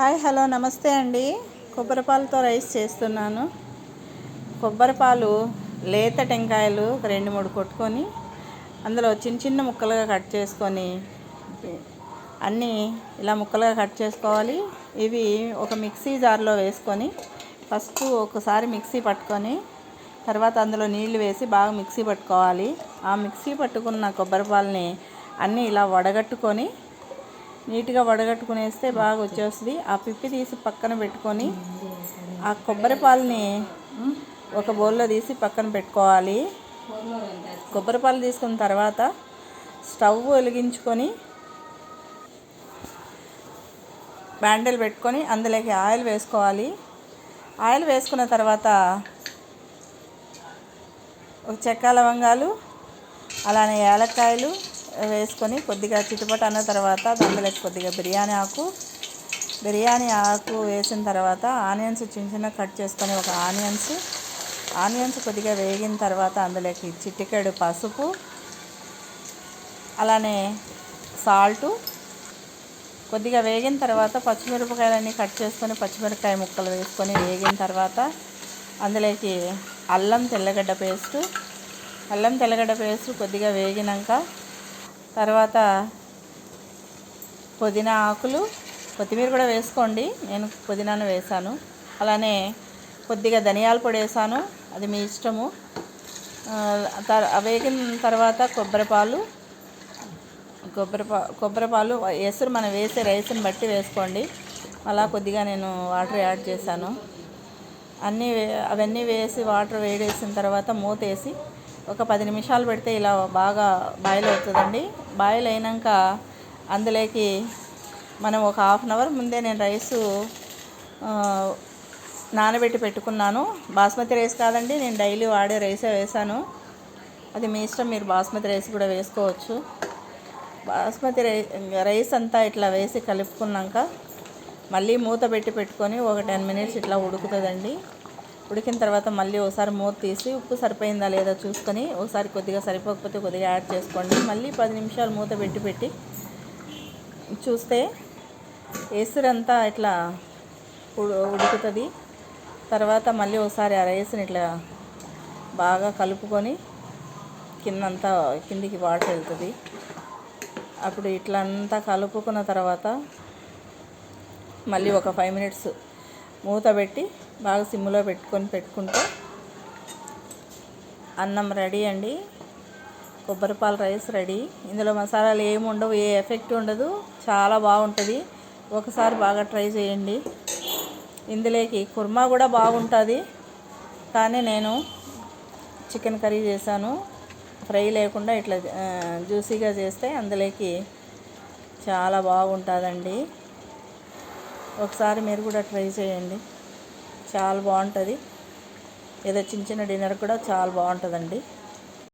Hi hello నమస్తే అండి. కొబ్బరిపాలతో rice చేస్తున్నాను. కొబ్బరిపాలు లేత టెంకాయలు ఒక రెండు మూడు కొట్టుకొని అందులో చిన్న చిన్న ముక్కలుగా కట్ చేసుకొని అన్నీ ఇలా ముక్కలుగా కట్ చేసుకోవాలి. ఇవి ఒక మిక్సీ జార్లో వేసుకొని ఫస్ట్ ఒకసారి మిక్సీ పట్టుకొని తర్వాత అందులో నీళ్ళు వేసి బాగా మిక్సీ పట్టుకోవాలి. ఆ మిక్సీ పట్టుకున్న కొబ్బరిపాలని అన్నీ ఇలా వడగట్టుకొని నీట్గా వడగట్టుకునేస్తే బాగా వచ్చేస్తుంది ఆ పిప్పి తీసి పక్కన పెట్టుకొని ఆ కొబ్బరి పాలని ఒక బౌల్లో తీసి పక్కన పెట్టుకోవాలి. కొబ్బరి పాలు తీసుకున్న తర్వాత స్టవ్ వెలిగించుకొని బ్యాండిల్ పెట్టుకొని అందులోకి ఆయిల్ వేసుకోవాలి. ఆయిల్ వేసుకున్న తర్వాత ఒక చెక్క లవంగాలు అలానే యాలక్కాయలు వేసుకొని కొద్దిగా చిటుపట అన్న తర్వాత దాంట్లోకి కొద్దిగా బిర్యానీ ఆకు. బిర్యానీ ఆకు వేసిన తర్వాత ఆనియన్స్ చిన్న చిన్న కట్ చేసుకొని ఒక ఆనియన్స్. ఆనియన్స్ కొద్దిగా వేగిన తర్వాత అందులోకి చిటికెడు పసుపు. అలానే సాల్టు. కొద్దిగా వేగిన తర్వాత పచ్చిమిరపకాయలన్నీ కట్ చేసుకొని పచ్చిమిరపకాయ ముక్కలు వేసుకొని వేగిన తర్వాత అందులోకి అల్లం తెల్లగడ్డ పేస్టు. అల్లం తెల్లగడ్డ పేస్ట్ కొద్దిగా వేగినాక తర్వాత పుదీనా ఆకులు కొత్తిమీర కూడా వేసుకోండి. నేను పుదీనాను వేసాను. అలానే కొద్దిగా ధనియాల పొడి వేసాను. అది మీ ఇష్టము. వేగిన తర్వాత కొబ్బరిపాలు కొబ్బరిపా కొబ్బరిపాలు ఎసురు మనం వేసే రైస్ని బట్టి వేసుకోండి. అలా కొద్దిగా నేను వాటర్ యాడ్ చేశాను. అన్నీ అవన్నీ వేసి వాటర్ వేడేసిన తర్వాత మూత వేసి ఒక పది నిమిషాలు పెడితే ఇలా బాగా బాయిల్ అవుతుందండి. బాయిల్ అయినాక అందులోకి మనం ఒక హాఫ్ అన్ అవర్ ముందే నేను రైసు నానబెట్టి పెట్టుకున్నాను. బాస్మతి రైస్ కాదండి నేను డైలీ వాడే రైసే వేసాను. అది మీ ఇష్టం మీరు బాస్మతి రైస్ కూడా వేసుకోవచ్చు. బాస్మతి రైస్ అంతా ఇట్లా వేసి కలుపుకున్నాక మళ్ళీ మూత పెట్టి పెట్టుకొని ఒక టెన్ మినిట్స్ ఇట్లా ఉడుకుతుందండి. ఉడికిన తర్వాత మళ్ళీ ఒకసారి మూత తీసి ఉప్పు సరిపోయిందా లేదా చూసుకొని ఒకసారి కొద్దిగా సరిపోకపోతే కొద్దిగా యాడ్ చేసుకోండి. మళ్ళీ పది నిమిషాలు మూత పెట్టి పెట్టి చూస్తే ఎసురంతా ఇట్లా ఉడుకుతుంది. తర్వాత మళ్ళీ ఒకసారి ఆ రైస్ని ఇట్లా బాగా కలుపుకొని కిందంతా కిందికి వాటర్ వెళ్తుంది. అప్పుడు ఇట్లా అంతా కలుపుకున్న తర్వాత మళ్ళీ ఒక ఫైవ్ మినిట్స్ మూత పెట్టి బాగా సిమ్లో పెట్టుకొని పెట్టుకుంటే అన్నం రెడీ అండి. కొబ్బరిపాల రైస్ రెడీ. ఇందులో మసాలాలు ఏమి ఉండవు ఏ ఎఫెక్ట్ ఉండదు. చాలా బాగుంటుంది. ఒకసారి బాగా ట్రై చేయండి. ఇందులోకి కుర్మా కూడా బాగుంటుంది. కానీ నేను చికెన్ కర్రీ చేశాను. ఫ్రై లేకుండా ఇట్లా జ్యూసీగా చేస్తే అందులోకి చాలా బాగుంటుందండి. ఒకసారి మీరు కూడా ట్రై చేయండి. చాలా బాగుంటుంది. ఏదో చిన్న చిన్న డిన్నర్ కూడా చాలా బాగుంటుందండి.